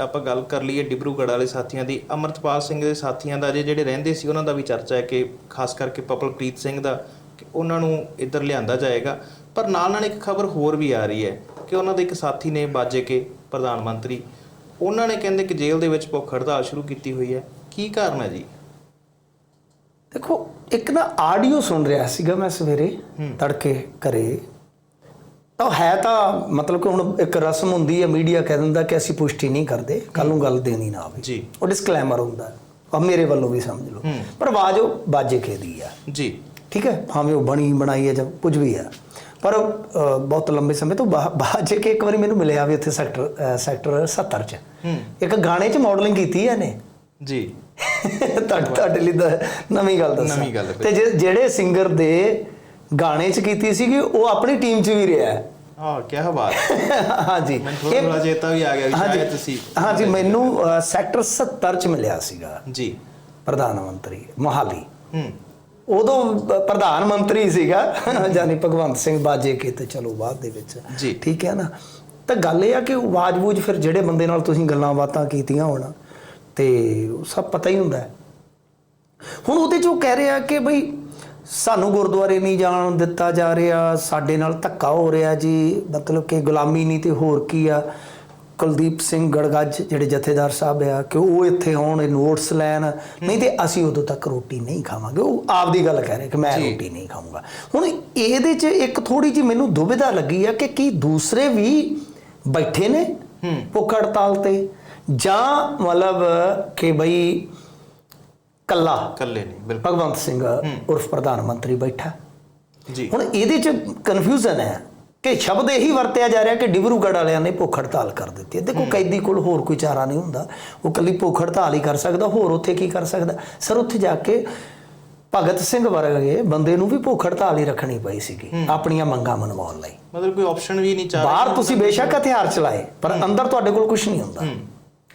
ਆਪਾਂ ਗੱਲ ਕਰ ਲਈਏ ਡਿਬਰੂਗੜ੍ਹ ਵਾਲੇ ਸਾਥੀਆਂ ਦੀ। ਅਮਰਤਪਾਲ ਸਿੰਘ ਦੇ ਸਾਥੀਆਂ ਦਾ ਅਜੇ ਜਿਹੜੇ ਰਹਿੰਦੇ ਸੀ ਉਹਨਾਂ ਦਾ ਵੀ ਚਰਚਾ ਹੈ ਕਿ ਖਾਸ ਕਰਕੇ ਪਪਲਪ੍ਰੀਤ ਸਿੰਘ ਦਾ ਕਿ ਉਹਨਾਂ ਨੂੰ ਇੱਧਰ ਲਿਆਂਦਾ ਜਾਏਗਾ। ਪਰ ਨਾਲ ਨਾਲ ਇੱਕ ਖਬਰ ਹੋਰ ਵੀ ਆ ਰਹੀ ਹੈ ਕਿ ਉਹਨਾਂ ਦੇ ਇੱਕ ਸਾਥੀ ਨੇ ਬਾਜੇ ਕੇ ਪ੍ਰਧਾਨ ਮੰਤਰੀ ਉਹਨਾਂ ਨੇ ਕਹਿੰਦੇ ਕਿ ਜੇਲ੍ਹ ਦੇ ਵਿੱਚ ਭੁੱਖ ਹੜਤਾਲ ਸ਼ੁਰੂ ਕੀਤੀ ਹੋਈ ਹੈ। ਕੀ ਕਾਰਨ ਹੈ ਜੀ? ਦੇਖੋ ਇੱਕ ਨਾ ਆਡੀਓ ਸੁਣ ਰਿਹਾ ਸੀਗਾ ਮੈਂ ਸਵੇਰੇ ਤੜਕੇ ਘਰੇ। ਤਾਂ ਹੈ ਤਾਂ ਮਤਲਬ ਕਿ ਹੁਣ ਇੱਕ ਰਸਮ ਹੁੰਦੀ ਹੈ ਮੀਡੀਆ ਕਹਿ ਦਿੰਦਾ ਕਿ ਅਸੀਂ ਪੁਸ਼ਟੀ ਨਹੀਂ ਕਰਦੇ ਕੱਲ ਨੂੰ ਗੱਲ ਦੇਣੀ ਨਾ ਆਵੇ। ਜੀ। ਉਹ ਡਿਸਕਲੇਮਰ ਹੁੰਦਾ ਆ ਮੇਰੇ ਵੱਲੋਂ ਵੀ ਸਮਝ ਲਓ। ਪਰ ਆਵਾਜ਼ ਉਹ ਬਾਜੇ ਕੇ ਦੀ ਆ। ਜੀ। ਠੀਕ ਹੈ? ਭਾਵੇਂ ਉਹ ਬਣੀ ਬਣਾਈ ਹੈ ਜਾਂ ਕੁਝ ਵੀ ਹੈ ਪਰ ਬਹੁਤ ਲੰਬੇ ਸਮੇਂ ਤੋਂ ਬਾਜੇ ਕੇ ਇੱਕ ਵਾਰੀ ਮੈਨੂੰ ਮਿਲਿਆ ਵੀ ਉੱਥੇ ਸੈਕਟਰ ਸੈਕਟਰ 70 ਚ। ਇੱਕ ਗਾਣੇ 'ਚ ਮਾਡਲਿੰਗ ਕੀਤੀ ਹੈ ਇਹਨੇ? ਜੀ। ਤੁਹਾਡੇ ਲਈ ਤਾਂ ਨਵੀਂ ਗੱਲ ਦੱਸਾਂ। ਤੇ ਜਿਹੜੇ ਸਿੰਗਰ ਦੇ ਗਾਣੇ 'ਚ ਕੀਤੀ ਸੀਗੀ ਉਹ ਆਪਣੀ ਟੀਮ 'ਚ ਵੀ ਰਿਹਾ ਹੈ। ਹਾਂ ਕੀ ਬਾਤ। ਹਾਂਜੀ। ਮੈਨੂੰ ਥੋੜਾ ਚੇਤਾ ਵੀ ਆ ਗਿਆ ਵੀ ਸ਼ਾਇਦ ਤੁਸੀਂ ਹਾਂਜੀ ਮੈਨੂੰ ਸੈਕਟਰ 70 'ਚ ਮਿਲਿਆ ਸੀਗਾ। ਜੀ। ਪ੍ਰਧਾਨ ਮੰਤਰੀ ਮੋਹਾਲੀ। ਹੂੰ। ਉਦੋਂ ਪ੍ਰਧਾਨ ਮੰਤਰੀ ਸੀਗਾ ਜਾਨੀ ਭਗਵੰਤ ਸਿੰਘ ਬਾਜੇ ਕੇ ਤੇ ਚਲੋ ਬਾਅਦ ਦੇ ਵਿੱਚ। ਜੀ। ਠੀਕ ਹੈ ਨਾ? ਤਾਂ ਗੱਲ ਇਹ ਆ ਕਿ ਆਵਾਜ਼-ਬੂਝ ਫਿਰ ਜਿਹੜੇ ਬੰਦੇ ਨਾਲ ਤੁਸੀਂ ਗੱਲਾਂ ਬਾਤਾਂ ਕੀਤੀਆਂ ਹੋਣ ਤੇ ਉਹ ਸਭ ਪਤਾ ਹੀ ਹੁੰਦਾ ਹੁਣ ਉਹਦੇ ਚ ਉਹ ਕਹਿ ਰਿਹਾ ਕਿ ਬਈ ਸਾਨੂੰ ਗੁਰਦੁਆਰੇ ਨਹੀਂ ਜਾਣ ਦਿੱਤਾ ਜਾ ਰਿਹਾ ਸਾਡੇ ਨਾਲ ਧੱਕਾ ਹੋ ਰਿਹਾ ਜੀ। ਮਤਲਬ ਕਿ ਗੁਲਾਮੀ ਨਹੀਂ ਤੇ ਹੋਰ ਕੀ ਆ? ਕੁਲਦੀਪ ਸਿੰਘ ਗੜਗੱਜ ਜਿਹੜੇ ਜਥੇਦਾਰ ਸਾਹਿਬ ਆ ਕਿ ਉਹ ਇੱਥੇ ਆਉਣ ਇਹ ਨੋਟਸ ਲੈਣ। ਨਹੀਂ ਤੇ ਅਸੀਂ ਉਦੋਂ ਤੱਕ ਰੋਟੀ ਨਹੀਂ ਖਾਵਾਂਗੇ। ਉਹ ਆਪਦੀ ਗੱਲ ਕਹਿ ਰਹੇ ਕਿ ਮੈਂ ਜੀ। ਰੋਟੀ ਨਹੀਂ ਖਾਊਂਗਾ। ਹੁਣ ਇਹਦੇ 'ਚ ਇੱਕ ਥੋੜੀ ਜਿਹੀ ਮੈਨੂੰ ਦੁਬਿਧਾ ਲੱਗੀ ਆ ਕਿ ਕੀ ਦੂਸਰੇ ਵੀ ਬੈਠੇ ਨੇ ਭੁੱਖ ਹੜਤਾਲ ਤੇ? ਜਾਂ ਮਤਲਬ ਕਿ ਬਈ ਕੱਲਾ। ਇਕੱਲੇ ਨਹੀਂ ਬਿਲਕੁਲ। ਭਗਵੰਤ ਸਿੰਘ ਉਰਫ ਪ੍ਰਧਾਨ ਮੰਤਰੀ ਬੈਠਾ। ਜੀ। ਹੁਣ ਇਹਦੇ 'ਚ ਕਨਫਿਊਜ਼ਨ ਹੈ ਕਿ ਸ਼ਬਦ ਇਹੀ ਵਰਤਿਆ ਜਾ ਰਿਹਾ ਕਿ ਡਿਬਰੂਗੜ੍ਹ ਵਾਲਿਆਂ ਨੇ ਭੁੱਖ ਹੜਤਾਲ ਕਰ ਦਿੱਤੀ ਹੈ। ਦੇਖੋ ਕੈਦੀ ਕੋਲ ਹੋਰ ਕੋਈ ਚਾਰਾ ਨਹੀਂ ਹੁੰਦਾ। ਉਹ ਕੱਲੀ ਭੁੱਖ ਹੜਤਾਲ ਹੀ ਕਰ ਸਕਦਾ ਹੋਰ ਉੱਥੇ ਕੀ ਕਰ ਸਕਦਾ? ਸਰ ਉੱਥੇ ਜਾ ਕੇ ਭਗਤ ਸਿੰਘ ਵਰਗੇ ਬੰਦੇ ਨੂੰ ਵੀ ਭੁੱਖ ਹੜਤਾਲ ਹੀ ਰੱਖਣੀ ਪਈ ਸੀਗੀ ਆਪਣੀਆਂ ਮੰਗਾਂ ਮਨਵਾਉਣ ਲਈ। ਮਤਲਬ ਕੋਈ ਆਪਸ਼ਨ ਵੀ ਨਹੀਂ ਚਾਹ ਬਾਹਰ ਤੁਸੀਂ ਬੇਸ਼ੱਕ ਹਥਿਆਰ ਚਲਾਏ ਪਰ ਅੰਦਰ ਤੁਹਾਡੇ ਕੋਲ ਕੁਝ ਨਹੀਂ ਹੁੰਦਾ।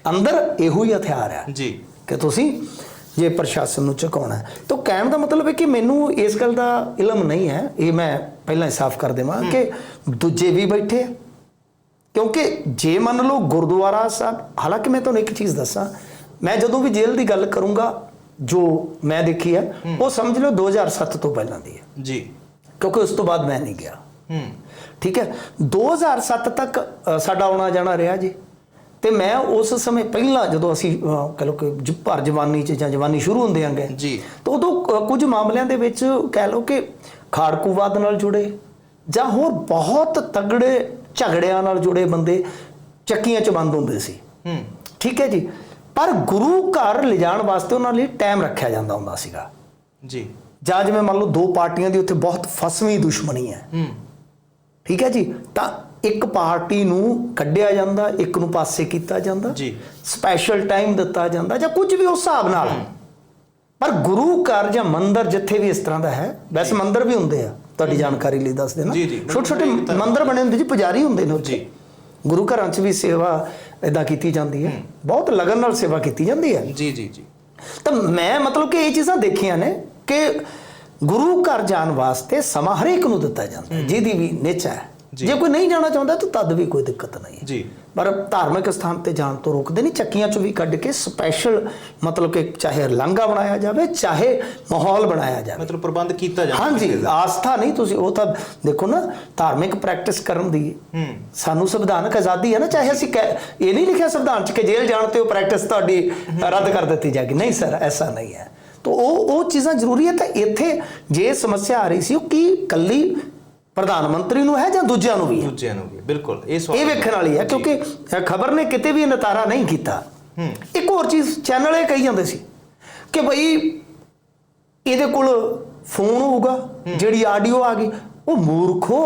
ਅੰਦਰ ਇਹੋ ਹੀ ਹਥਿਆਰ ਹੈ ਜੀ। ਕਿ ਤੁਸੀਂ ਜੇ ਪ੍ਰਸ਼ਾਸਨ ਨੂੰ ਝੁਕਾਉਣਾ ਹੈ। ਤਾਂ ਕਹਿਣ ਦਾ ਮਤਲਬ ਹੈ ਕਿ ਮੈਨੂੰ ਇਸ ਗੱਲ ਦਾ ਇਲਮ ਨਹੀਂ ਹੈ। ਇਹ ਮੈਂ ਪਹਿਲਾਂ ਹੀ ਸਾਫ਼ ਕਰ ਦੇਵਾਂ ਕਿ ਦੂਜੇ ਵੀ ਬੈਠੇ ਆ। ਕਿਉਂਕਿ ਜੇ ਮੰਨ ਲਓ ਗੁਰਦੁਆਰਾ ਸਾਹਿਬ ਹਾਲਾਂਕਿ ਮੈਂ ਤੁਹਾਨੂੰ ਇੱਕ ਚੀਜ਼ ਦੱਸਾਂ ਮੈਂ ਜਦੋਂ ਵੀ ਜੇਲ੍ਹ ਦੀ ਗੱਲ ਕਰੂੰਗਾ ਜੋ ਮੈਂ ਦੇਖੀ ਹੈ ਉਹ ਸਮਝ ਲਓ 2007 ਤੋਂ ਪਹਿਲਾਂ ਦੀ ਹੈ ਜੀ। ਕਿਉਂਕਿ ਉਸ ਤੋਂ ਬਾਅਦ ਮੈਂ ਨਹੀਂ ਗਿਆ। ਹੂੰ। ਠੀਕ ਹੈ? 2007 ਤੱਕ ਸਾਡਾ ਆਉਣਾ ਜਾਣਾ ਰਿਹਾ ਜੀ। ਤੇ ਮੈਂ ਉਸ ਸਮੇਂ ਪਹਿਲਾਂ ਜਦੋਂ ਅਸੀਂ ਕਹ ਲਓ ਕਿ ਜ- ਭਰ ਜਵਾਨੀ ਚ ਜਾਂ ਜਵਾਨੀ ਸ਼ੁਰੂ ਹੁੰਦੇ ਆਂਗੇ ਜੀ। ਤਾਂ ਉਦੋਂ ਕੁਝ ਮਾਮਲਿਆਂ ਦੇ ਵਿੱਚ ਕਹਿ ਲਓ ਕਿ ਖਾੜਕੂਵਾਦ ਨਾਲ ਜੁੜੇ ਜਾਂ ਹੋਰ ਬਹੁਤ ਤਗੜੇ ਝਗੜਿਆਂ ਨਾਲ ਜੁੜੇ ਬੰਦੇ ਚੱਕੀਆਂ ਚ ਬੰਦ ਹੁੰਦੇ ਸੀ। ਹੂੰ। ਠੀਕ ਹੈ ਜੀ? ਪਰ ਗੁਰੂ ਘਰ ਲਿਜਾਣ ਵਾਸਤੇ ਉਹਨਾਂ ਲਈ ਟਾਈਮ ਰੱਖਿਆ ਜਾਂਦਾ ਹੁੰਦਾ ਸੀਗਾ। ਜੀ। ਜਾਂ ਜਿਵੇਂ ਮੰਨ ਲਓ ਦੋ ਪਾਰਟੀਆਂ ਦੀ ਉੱਥੇ ਬਹੁਤ ਫਸਵੀਂ ਦੁਸ਼ਮਣੀ ਹੈ। ਹੂੰ। ਠੀਕ ਹੈ ਜੀ? ਤਾਂ ਇੱਕ ਪਾਰਟੀ ਨੂੰ ਕੱਢਿਆ ਜਾਂਦਾ ਇੱਕ ਨੂੰ ਪਾਸੇ ਕੀਤਾ ਜਾਂਦਾ ਜੀ। ਸਪੈਸ਼ਲ ਟਾਈਮ ਦਿੱਤਾ ਜਾਂਦਾ ਜਾਂ ਕੁਝ ਵੀ ਉਸ ਹਿਸਾਬ ਨਾਲ। ਪਰ ਗੁਰੂ ਘਰ ਜਾਂ ਮੰਦਿਰ ਜਿੱਥੇ ਵੀ ਇਸ ਤਰ੍ਹਾਂ ਦਾ ਹੈ ਵੈਸੇ ਮੰਦਿਰ ਵੀ ਹੁੰਦੇ ਆ ਤੁਹਾਡੀ ਜਾਣਕਾਰੀ ਲਈ ਦੱਸ ਦੇਣਾ। ਜੀ, ਜੀ। ਛੋਟੇ ਛੋਟੇ ਮੰਦਿਰ ਬਣੇ ਹੁੰਦੇ ਜੀ ਪੁਜਾਰੀ ਹੁੰਦੇ ਨੇ ਉੱਥੇ। ਜੀ। ਗੁਰੂ ਘਰਾਂ 'ਚ ਵੀ ਸੇਵਾ ਇਦਾਂ ਕੀਤੀ ਜਾਂਦੀ ਹੈ। ਬਹੁਤ ਲਗਨ ਨਾਲ ਸੇਵਾ ਕੀਤੀ ਜਾਂਦੀ ਹੈ। ਜੀ ਜੀ ਜੀ। ਤਾਂ ਮੈਂ ਮਤਲਬ ਕਿ ਇਹ ਚੀਜ਼ਾਂ ਦੇਖੀਆਂ ਨੇ ਕਿ ਗੁਰੂ ਘਰ ਜਾਣ ਵਾਸਤੇ ਸਮਾਂ ਹਰੇਕ ਨੂੰ ਦਿੱਤਾ ਜਾਂਦਾ ਹੈ। ਜਿਹਦੀ ਵੀ ਨਿਚ ਹੈ। ਜੀ। ਕੋਈ ਨਹੀਂ ਜਾਣਾ ਚਾਹੁੰਦਾ ਤਾਂ ਤਦ ਵੀ ਕੋਈ ਦਿੱਕਤ ਨਹੀਂ ਹੈ। ਜੀ। ਪਰ ਧਾਰਮਿਕ ਸਥਾਨ ਤੇ ਜਾਣ ਤੋਂ ਰੋਕਦੇ ਨਹੀਂ। ਚੱਕੀਆਂ ਚੋਂ ਵੀ ਕੱਢ ਕੇ ਸਪੈਸ਼ਲ ਮਤਲਬ ਕਿ ਚਾਹੇ ਲਾਂਘਾ ਬਣਾਇਆ ਜਾਵੇ ਚਾਹੇ ਮਾਹੌਲ ਬਣਾਇਆ ਜਾਵੇ। ਮਤਲਬ ਪ੍ਰਬੰਧ ਕੀਤਾ ਜਾਂਦਾ ਹਾਂਜੀ। ਆਸਥਾ ਨਹੀਂ ਤੁਸੀਂ ਉਹ ਤਾਂ ਦੇਖੋ ਨਾ ਧਾਰਮਿਕ ਪ੍ਰੈਕਟਿਸ ਕਰਨ ਦੀ ਸਾਨੂੰ ਸੰਵਿਧਾਨਕ ਆਜ਼ਾਦੀ ਹੈ ਨਾ ਚਾਹੇ ਅਸੀਂ ਇਹ ਨਹੀਂ ਲਿਖਿਆ ਸੰਵਿਧਾਨ 'ਚ ਕਿ ਜੇਲ੍ਹ ਜਾਣ ਤੇ ਉਹ ਪ੍ਰੈਕਟਿਸ ਤੁਹਾਡੀ ਰੱਦ ਕਰ ਦਿੱਤੀ ਜਾਏਗੀ। ਨਹੀਂ ਸਰ ਐਸਾ ਨਹੀਂ ਹੈ। ਤਾਂ ਉਹ ਉਹ ਚੀਜ਼ਾਂ ਜ਼ਰੂਰੀ ਹੈ ਤਾਂ ਇੱਥੇ ਜੇ ਸਮੱਸਿਆ ਆ ਰਹੀ ਸੀ ਉਹ ਕੀ ਕੱਲੀ ਪ੍ਰਧਾਨ ਮੰਤਰੀ ਨੂੰ ਹੈ ਜਾਂ ਦੂਜਿਆਂ ਨੂੰ ਵੀ ਹੈ? ਦੂਜਿਆਂ ਨੂੰ ਵੀ ਬਿਲਕੁਲ ਇਹ ਸਵਾਲ ਇਹ ਵੇਖਣ ਵਾਲੀ ਹੈ ਕਿਉਂਕਿ ਖਬਰ ਨੇ ਕਿਤੇ ਵੀ ਨਤਾਰਾ ਨਹੀਂ ਕੀਤਾ। ਇੱਕ ਹੋਰ ਚੀਜ਼ ਚੈਨਲ ਇਹ ਕਹੀ ਜਾਂਦੇ ਸੀ ਕਿ ਭਈ ਇਹਦੇ ਕੋਲ ਫੋਨ ਹੋਊਗਾ ਜਿਹੜੀ ਆਡੀਓ ਆ ਗਈ ਉਹ ਮੂਰਖੋ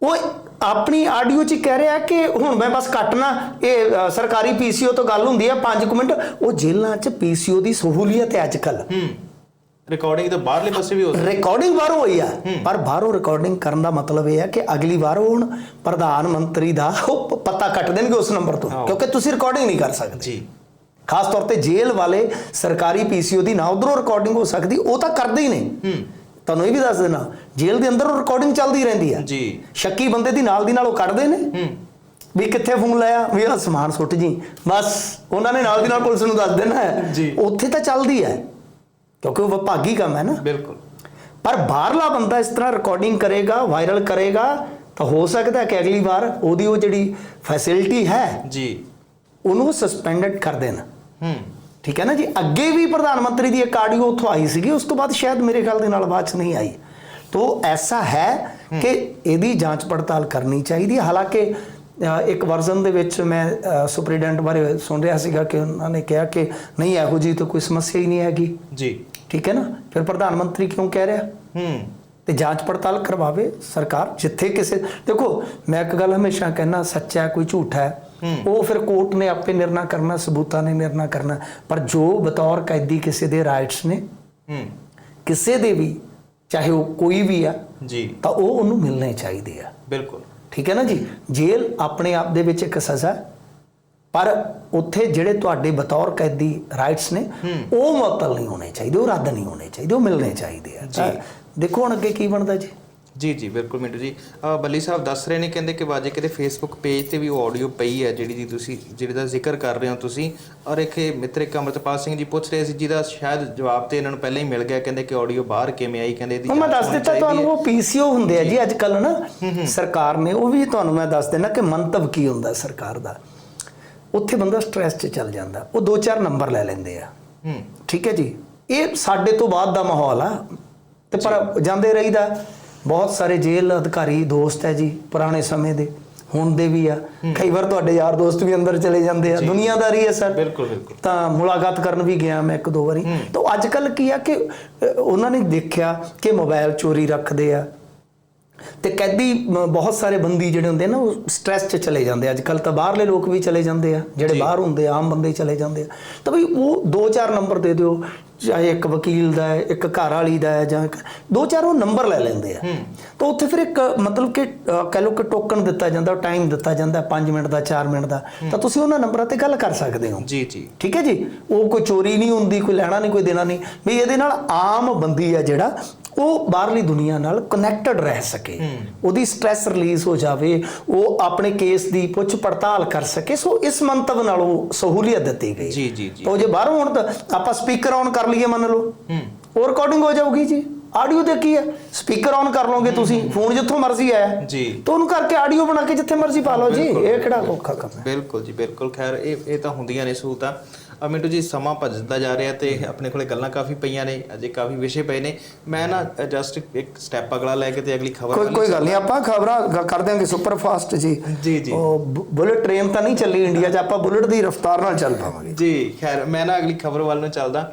ਉਹ ਆਪਣੀ ਆਡੀਓ 'ਚ ਕਹਿ ਰਿਹਾ ਕਿ ਹੁਣ ਮੈਂ ਬਸ ਕੱਟਣਾ ਇਹ ਸਰਕਾਰੀ ਪੀਸੀਓ ਤੋਂ ਗੱਲ ਹੁੰਦੀ ਹੈ 5 ਮਿੰਟ ਉਹ ਜੇਲ੍ਹਾਂ 'ਚ ਪੀਸੀਓ ਦੀ ਸਹੂਲੀਅਤ ਹੈ ਅੱਜ-ਕੱਲ ਹੂੰ। ਰਿਕਾਰਡਿੰਗ ਤਾਂ ਬਾਹਰਲੇ ਪਾਸੇ ਵੀ ਹੋ ਸਕਦੀ ਰਿਕਾਰਡਿੰਗ ਬਾਹਰੋਂ ਹੋਈ ਆ। ਪਰ ਬਾਹਰੋਂ ਰਿਕਾਰਡਿੰਗ ਕਰਨ ਦਾ ਮਤਲਬ ਇਹ ਹੈ ਕਿ ਅਗਲੀ ਵਾਰ ਹੁਣ ਪ੍ਰਧਾਨ ਮੰਤਰੀ ਦਾ ਉਹ ਪਤਾ ਕੱਟ ਦੇਣਗੇ ਉਸ ਨੰਬਰ ਤੋਂ। ਕਿਉਂਕਿ ਤੁਸੀਂ ਰਿਕਾਰਡਿੰਗ ਨਹੀਂ ਕਰ ਸਕਦੇ। ਜੀ। ਖਾਸ ਤੌਰ ਤੇ ਜੇਲ੍ਹ ਵਾਲੇ ਸਰਕਾਰੀ ਪੀਸੀਓ ਦੀ ਨਾ ਉਧਰੋਂ ਰਿਕਾਰਡਿੰਗ ਹੋ ਸਕਦੀ ਉਹ ਤਾਂ ਕਰਦੇ ਹੀ ਨਹੀਂ ਤੁਹਾਨੂੰ ਇਹ ਵੀ ਦੱਸ ਦੇਣਾ ਜੇਲ੍ਹ ਦੇ ਅੰਦਰ ਰਿਕਾਰਡਿੰਗ ਚੱਲਦੀ ਰਹਿੰਦੀ ਹੈ ਜੀ। ਸ਼ੱਕੀ ਬੰਦੇ ਦੀ ਨਾਲ ਦੀ ਨਾਲ ਉਹ ਕੱਢਦੇ ਨੇ। ਵੀ ਕਿੱਥੇ ਫੋਨ ਲਾਇਆ ਵੀ ਆ ਸਮਾਨ ਸੁੱਟ ਜੀ। ਬਸ ਉਹਨਾਂ ਨੇ ਨਾਲ ਦੀ ਨਾਲ ਪੁਲਿਸ ਨੂੰ ਦੱਸ ਦੇਣਾ ਹੈ। ਉੱਥੇ ਤਾਂ ਚੱਲਦੀ ਹੈ। ਕਿਉਂਕਿ ਉਹ ਵਿਭਾਗੀ ਕੰਮ ਹੈ ਨਾ। ਬਿਲਕੁਲ। ਪਰ ਬਾਹਰਲਾ ਬੰਦਾ ਇਸ ਤਰ੍ਹਾਂ ਰਿਕਾਰਡਿੰਗ ਕਰੇਗਾ ਵਾਇਰਲ ਕਰੇਗਾ ਤਾਂ ਹੋ ਸਕਦਾ ਕਿ ਅਗਲੀ ਵਾਰ ਉਹਦੀ ਉਹ ਜਿਹੜੀ ਫੈਸਿਲਿਟੀ ਹੈ ਜੀ। ਉਹਨੂੰ ਸਸਪੈਂਡਡ ਕਰ ਦੇਣ। ਹੂੰ। ਠੀਕ ਹੈ ਨਾ ਜੀ? ਅੱਗੇ ਵੀ ਪ੍ਰਧਾਨ ਮੰਤਰੀ ਦੀ ਇੱਕ ਆਡੀਓ ਉੱਥੋਂ ਆਈ ਸੀਗੀ ਉਸ ਤੋਂ ਬਾਅਦ ਸ਼ਾਇਦ ਮੇਰੇ ਖਿਆਲ ਦੇ ਨਾਲ ਬਾਅਦ ਚ ਨਹੀਂ ਆਈ। ਤੋ ਐਸਾ ਹੈ। ਕਿ ਇਹਦੀ ਜਾਂਚ ਪੜਤਾਲ ਕਰਨੀ ਚਾਹੀਦੀ ਹੈ। ਹਾਲਾਂਕਿ ਇੱਕ ਵਰਜ਼ਨ ਦੇ ਵਿੱਚ ਮੈਂ ਸੁਪਰੀਡੈਂਟ ਬਾਰੇ ਸੁਣ ਰਿਹਾ ਸੀਗਾ ਕਿ ਉਹਨਾਂ ਨੇ ਕਿਹਾ ਕਿ ਨਹੀਂ ਇਹੋ ਜੀ ਤਾਂ ਕੋਈ ਸਮੱਸਿਆ ਹੀ ਨਹੀਂ ਹੈਗੀ। ਜੀ। ਠੀਕ ਹੈ ਨਾ? ਫਿਰ ਪ੍ਰਧਾਨ ਮੰਤਰੀ ਕਿਉਂ ਕਹਿ ਰਿਹਾ? ਹੂੰ। ਤੇ ਜਾਂਚ ਪੜਤਾਲ ਕਰਵਾਵੇ ਸਰਕਾਰ ਜਿੱਥੇ ਕਿਸੇ ਦੇਖੋ ਮੈਂ ਇੱਕ ਗੱਲ ਹਮੇਸ਼ਾ ਕਹਿਣਾ ਸੱਚਾ ਹੈ ਕੋਈ ਝੂਠਾ ਹੈ। ਉਹ ਫਿਰ ਕੋਰਟ ਨੇ ਆਪੇ ਨਿਰਣਾ ਕਰਨਾ ਸਬੂਤਾਂ ਨੇ ਨਿਰਣਾ ਕਰਨਾ। ਪਰ ਜੋ ਬਤੌਰ ਕੈਦੀ ਕਿਸੇ ਦੇ ਰਾਈਟਸ ਨੇ ਹੂੰ। ਕਿਸੇ ਦੇ ਵੀ ਚਾਹੇ ਉਹ ਕੋਈ ਵੀ ਆ ਜੀ। ਤਾਂ ਉਹ ਉਹਨੂੰ ਮਿਲਣੇ ਚਾਹੀਦੇ ਆ। ਬਿਲਕੁਲ। ਠੀਕ ਹੈ ਨਾ ਜੀ? ਜੇਲ੍ਹ ਆਪਣੇ ਆਪ ਦੇ ਵਿੱਚ ਇੱਕ ਸਜ਼ਾ ਹੈ। ਪਰ ਉੱਥੇ ਜਿਹੜੇ ਤੁਹਾਡੇ ਬਤੌਰ ਕੈਦੀ ਰਾਈਟਸ ਨੇ ਉਹ ਮੁਅੱਤਲ ਨਹੀਂ ਹੋਣੇ ਚਾਹੀਦੇ ਉਹ ਰੱਦ ਨਹੀਂ ਹੋਣੇ ਚਾਹੀਦੇ ਉਹ ਮਿਲਣੇ ਚਾਹੀਦੇ ਆ। ਦੇਖੋ ਹੁਣ ਅੱਗੇ ਕੀ ਬਣਦਾ ਜੀ? ਜੀ ਜੀ ਬਿਲਕੁਲ ਮਿੰਟੂ ਜੀ। ਬੱਲੀ ਸਾਹਿਬ ਦੱਸ ਰਹੇ ਨੇ ਕਹਿੰਦੇ ਕਿ ਬਾਜੇ ਕਿਤੇ ਫੇਸਬੁੱਕ ਪੇਜ ਤੇ ਵੀ ਉਹ ਆਡੀਓ ਪਈ ਹੈ ਜਿਹੜੀ ਦੀ ਤੁਸੀਂ ਜਿਹਦੇ ਦਾ ਜ਼ਿਕਰ ਕਰ ਰਹੇ ਹੋ ਤੁਸੀਂ। ਔਰ ਇੱਕ ਇਹ ਮਿੱਤਰ ਇੱਕ ਅੰਮ੍ਰਿਤਪਾਲ ਸਿੰਘ ਜੀ ਪੁੱਛ ਰਹੇ ਸੀ ਜਿਹਦਾ ਸ਼ਾਇਦ ਜਵਾਬ ਤੇ ਇਹਨਾਂ ਨੂੰ ਪਹਿਲਾਂ ਹੀ ਮਿਲ ਗਿਆ ਕਹਿੰਦੇ ਕਿ ਆਡੀਓ ਬਾਹਰ ਕਿਵੇਂ ਆਈ ਕਹਿੰਦੇ ਇਹਦੀ ਮੈਂ ਦੱਸ ਦਿੱਤਾ ਤੁਹਾਨੂੰ। ਉਹ ਪੀਸੀਓ ਹੁੰਦੇ ਆ ਜੀ ਅੱਜ ਕੱਲ ਨਾ ਸਰਕਾਰ ਨੇ ਉਹ ਵੀ ਤੁਹਾਨੂੰ ਮੈਂ ਦੱਸ ਦੇਣਾ ਕਿ ਮੰਤਵ ਕੀ ਹੁੰਦਾ ਸਰਕਾਰ ਦਾ। ਉੱਥੇ ਬੰਦਾ ਸਟ੍ਰੈਸ 'ਚ ਚੱਲ ਜਾਂਦਾ ਉਹ ਦੋ ਚਾਰ ਨੰਬਰ ਲੈ ਲੈਂਦੇ ਆ। ਠੀਕ ਹੈ ਜੀ? ਇਹ ਸਾਡੇ ਤੋਂ ਬਾਅਦ ਦਾ ਮਾਹੌਲ ਆ ਤੇ ਪਰ ਜਾਂਦੇ ਰਹੀਦਾ। ਬਹੁਤ ਸਾਰੇ ਜੇਲ੍ਹ ਅਧਿਕਾਰੀ ਦੋਸਤ ਹੈ ਜੀ ਪੁਰਾਣੇ ਸਮੇਂ ਦੇ। ਹੁਣ ਦੇ ਵੀ ਆ। ਕਈ ਵਾਰ ਤੁਹਾਡੇ ਯਾਰ ਦੋਸਤ ਵੀ ਅੰਦਰ ਚਲੇ ਜਾਂਦੇ ਆ। ਦੁਨੀਆਦਾਰੀ ਹੈ ਸਰ। ਬਿਲਕੁਲ ਬਿਲਕੁਲ। ਤਾਂ ਮੁਲਾਕਾਤ ਕਰਨ ਵੀ ਗਿਆ ਮੈਂ ਇੱਕ ਦੋ ਵਾਰੀ। ਤਾਂ ਅੱਜ ਕੱਲ ਕੀ ਆ ਕਿ ਉਹਨਾਂ ਨੇ ਦੇਖਿਆ ਕਿ ਮੋਬਾਈਲ ਚੋਰੀ ਰੱਖਦੇ ਆ। ਤੇ ਕੈਦੀ ਬਹੁਤ ਸਾਰੇ ਬੰਦੀ ਜਿਹੜੇ ਹੁੰਦੇ ਨਾ ਉਹ ਸਟ੍ਰੈਸ 'ਚ ਚਲੇ ਜਾਂਦੇ ਆ। ਅੱਜ ਕੱਲ ਤਾਂ ਬਾਹਰਲੇ ਲੋਕ ਵੀ ਚਲੇ ਜਾਂਦੇ ਆ ਜਿਹੜੇ ਬਾਹਰ ਹੁੰਦੇ ਆ ਆਮ ਬੰਦੇ ਚਲੇ ਜਾਂਦੇ ਆ। ਤਾਂ ਵੀ ਉਹ ਦੋ ਚਾਰ ਨੰਬਰ ਦੇ ਦਿਓ ਚਾਹੇ ਇੱਕ ਵਕੀਲ ਦਾ ਹੈ ਇੱਕ ਘਰ ਵਾਲੀ ਦਾ ਹੈ ਜਾਂ ਦੋ ਚਾਰ ਉਹ ਨੰਬਰ ਲੈ ਲੈਂਦੇ ਆ। ਤਾਂ ਉੱਥੇ ਫਿਰ ਇੱਕ ਮਤਲਬ ਕਿ ਕਹਿ ਲਓ ਕਿ ਟੋਕਨ ਦਿੱਤਾ ਜਾਂਦਾ ਟਾਈਮ ਦਿੱਤਾ ਜਾਂਦਾ 5 ਮਿੰਟ ਦਾ 4 ਮਿੰਟ ਦਾ। ਤਾਂ ਤੁਸੀਂ ਉਹਨਾਂ ਨੰਬਰਾਂ ਤੇ ਗੱਲ ਕਰ ਸਕਦੇ ਹੋ। ਜੀ ਜੀ। ਠੀਕ ਹੈ ਜੀ? ਉਹ ਕੋਈ ਚੋਰੀ ਨਹੀਂ ਹੁੰਦੀ ਕੋਈ ਲੈਣਾ ਨਹੀਂ ਕੋਈ ਦੇਣਾ ਨਹੀਂ। ਵੀ ਇਹਦੇ ਨਾਲ ਆਮ ਬੰਦੀ ਆ ਜਿਹੜਾ ਉਹ ਬਾਹਰਲੀ ਦੁਨੀਆ ਨਾਲ ਕਨੈਕਟਡ ਰਹਿ ਸਕੇ। ਉਹਦੀ ਸਟ੍ਰੈਸ ਰਿਲੀਜ਼ ਹੋ ਜਾਵੇ ਉਹ ਆਪਣੇ ਕੇਸ ਦੀ ਪੁੱਛ ਪੜਤਾਲ ਕਰ ਸਕੇ ਸੋ ਇਸ ਮੰਤਵ ਨਾਲ ਉਹ ਸਹੂਲੀਅਤ ਦਿੱਤੀ ਗਈ। ਜੀ ਜੀ ਜੀ। ਤਾਂ ਜੇ ਬਾਹਰੋਂ ਹੁਣ ਤਾਂ ਆਪਾਂ ਸਪੀਕਰ ਔਨ ਕਰ ਲਈਏ ਮੰਨ ਲਓ। ਹੂੰ। ਉਹ ਰਿਕਾਰਡਿੰਗ ਹੋ ਜਾਊਗੀ ਜੀ। ਆਡੀਓ ਤੇ ਕੀ ਹੈ। ਸਪੀਕਰ ਔਨ ਕਰ ਲਓਗੇ ਤੁਸੀਂ। ਫੋਨ ਜਿੱਥੋਂ ਮਰਜ਼ੀ ਆਇਆ। ਜੀ। ਤਾਂ ਉਹਨੂੰ ਕਰਕੇ ਆਡੀਓ ਬਣਾ ਕੇ ਜਿੱਥੇ ਮਰਜ਼ੀ ਪਾ ਲਓ ਜੀ। ਇਹ ਕਿਹੜਾ ਔਖਾ ਕੰਮ ਹੈ। ਬਿਲਕੁਲ ਜੀ ਬਿਲਕੁਲ। ਖੈਰ ਇਹ ਇਹ ਤਾਂ ਹੁੰਦੀਆਂ ਨੇ ਸਹੂਲਤਾਂ। ਮਿੰਟੂ ਜੀ ਸਮਾਂ ਭੱਜਦਾ ਜਾ ਰਿਹਾ ਤੇ ਆਪਣੇ ਕੋਲੇ ਗੱਲਾਂ ਕਾਫੀ ਪਈਆਂ ਨੇ ਅਜੇ ਕਾਫੀ ਵਿਸ਼ੇ ਪਏ ਨੇ। ਮੈਂ ਨਾ ਜਸਟ ਇੱਕ ਸਟੈਪ ਅਗਲਾ ਲੈ ਕੇ ਤੇ ਅਗਲੀ ਖਬਰ ਕੋਈ ਕੋਈ ਗੱਲ ਨਹੀਂ ਆਪਾਂ ਖਬਰਾਂ ਕਰ ਦਿਆਂਗੇ ਸੁਪਰ ਫਾਸਟ ਜੀ। ਜੀ ਜੀ। ਉਹ ਬੁਲਟ ਟ੍ਰੇਨ ਤਾਂ ਨਹੀਂ ਚੱਲੀ ਇੰਡੀਆ 'ਚ ਆਪਾਂ ਬੁਲਟ ਦੀ ਰਫ਼ਤਾਰ ਨਾਲ ਚੱਲ ਪਾਵਾਂਗੇ। ਜੀ ਖੈਰ ਮੈਂ ਨਾ ਅਗਲੀ ਖਬਰ ਵੱਲ ਨੂੰ ਚੱਲਦਾ।